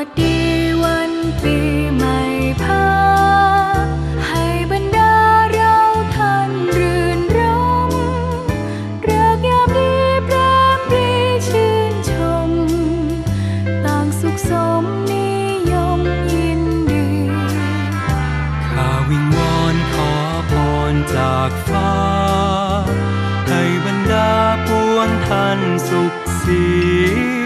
วัสดีวันปีใหม่พาให้บรรดาเราท่านรื่นรมเริกยามดีแปรมปรีชื่นชม ต่างสุขสมนิยมยินดี ข้าวิงวอนขอพรจากฟ้า ให้บรรดาปวงท่านสุขสี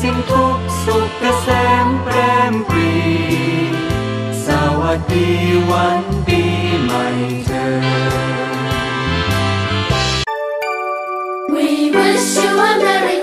สิ้นทุกสุขเกษมแปรมปรีสวัสดีวันปีใหม่เธอ We wish you a merry